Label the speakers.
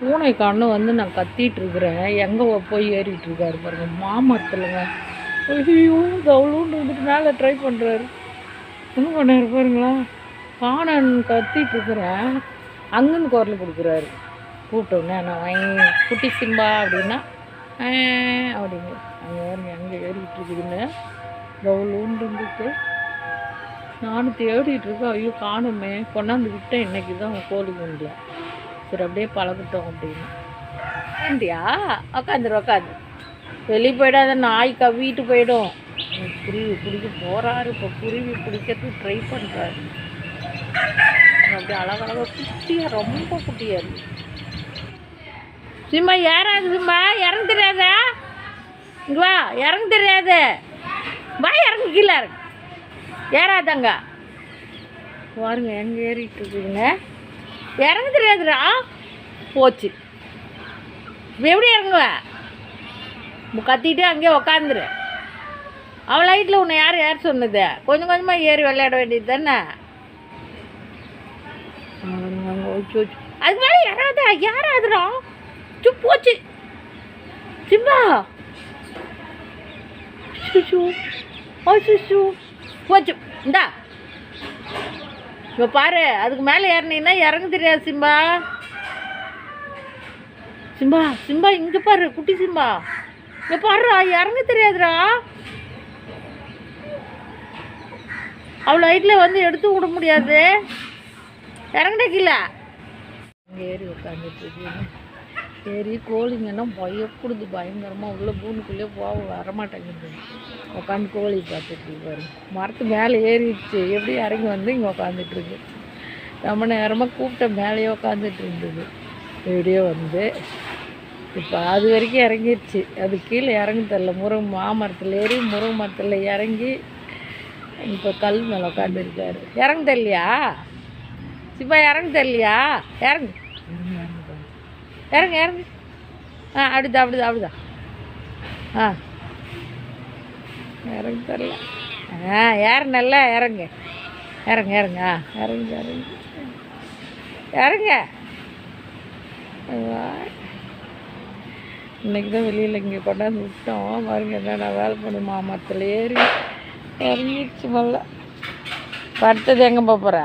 Speaker 1: பூனை கண்ணு வந்து நான் கத்திட்டு இருக்கிறேன் எங்கே போய் ஏறிட்டு இருக்காரு பாருங்க. மாமரத்துலங்க. ஐயோ தவளுன்னு வந்துட்டு மேலே ட்ரை பண்ணுறாரு என்ன பண்ணாரு பாருங்களா? காணன் கத்திட்டு இருக்கிறேன் அங்கன்னு குரல் கொடுக்குறாரு. கூப்பிட்டோன்னே நான் வாங்கி குட்டி சிம்பா அப்படின்னா ஆ அப்படிங்க அங்கே ஏறி அங்கே ஏறிக்கிட்டு இருக்குதுன்னு தவளுன்னு இருந்துட்டு நானும் தேடிட்டு இருக்கேன் ஐயோ காணுமே. கொண்டாந்து விட்டேன் இன்னைக்கு தான் கோழி குண்டில். சரி அப்படியே பழகிட்டோம் அப்படின்னு. ஏண்டியா உக்காந்துரு உக்காந்து. வெளியே போயிடாத நாய் கவ்விட்டு போயிடும். குருவி பிடிக்க போகிறாரு இப்போ குருவி பிடிக்கிறதுக்கு ட்ரை பண்ணுறாரு அப்படியே அழகழகாக குட்டியாக ரொம்ப குட்டியாக இருக்கு. சிம்மா ஏறாது சிம்மா இறங்க தெரியாதா? இங்க வா இறங்க தெரியாது? வா இறங்க கீழே இறங்கு. ஏறாதாங்க. பாருங்க எங்கே ஏறிட்டு இருக்குதுங்க இறங்க தெரியாதுடா போச்சு. எப்படி இறங்குவ? கத்திட்டு அங்கேயே உக்காந்துரு. அவள் லைட்டில் உன்னை யார் யார் சொன்னது? கொஞ்சம் கொஞ்சமாக ஏறி விளையாட வேண்டியது தானே? அது மேலே யார் யாராதுடா சு போச்சு. சிம்பா. சுஷு ஓ சுஷு போச்சு. இந்தா. இப்போ பாரு அதுக்கு மேலே ஏறினீங்கன்னா இறங்க தெரியாது சிம்பா. சிம்பா சிம்பா இங்கே பாரு குட்டி சிம்பா. இங்கே பாருடா இறங்க தெரியாதுடா. அவ்வளோ ஹைட்டில் வந்து எடுத்து விட முடியாது. இறங்கடா கீழே. அங்கே ஏறி உட்காந்துட்டு சரி கோழிங்கன்னா பயப்படுது பயங்கரமாக உள்ளே பூனுக்குள்ளே போக வரமாட்டேங்குது உட்காந்து கோழி பார்த்துட்டு பாரு. மரத்து மேலே ஏறிடுச்சு. எப்படி இறங்கி வந்து இங்கே உட்காந்துட்டுருக்கு ரொம்ப நேரமாக கூப்பிட்ட மேலேயே உட்காந்துட்டு இருந்தது. எப்படியோ வந்து இப்போ அது வரைக்கும் இறங்கிடுச்சு. அது கீழே இறங்க தெரில முருங்கை மாமரத்தில் ஏறி முருங்கை மரத்தில் இறங்கி இப்போ கல் மேலே உட்காந்துருக்காரு இறங்க தெரியலையா சிப்பா இறங்க தெரியலையா இறங்கு. இறங்கு இறங்கு. ஆ அப்படிதா அப்படிதான் அப்படிதான் ஆ. இறங்கு தெரில ஆ ஏறனல்ல இறங்கு. இறங்க இறங்க ஆ. இறங்க இறங்க. இறங்க. வா. இன்னைக்கு தான் வெளியில் இங்கே கொண்டாந்து விட்டோம். பாருங்க என்னடா வேலை பண்ணி மாமரத்தில் ஏறி இறங்கிடுச்சு மல்ல படுத்தது எங்கே போகிறேன் போகிற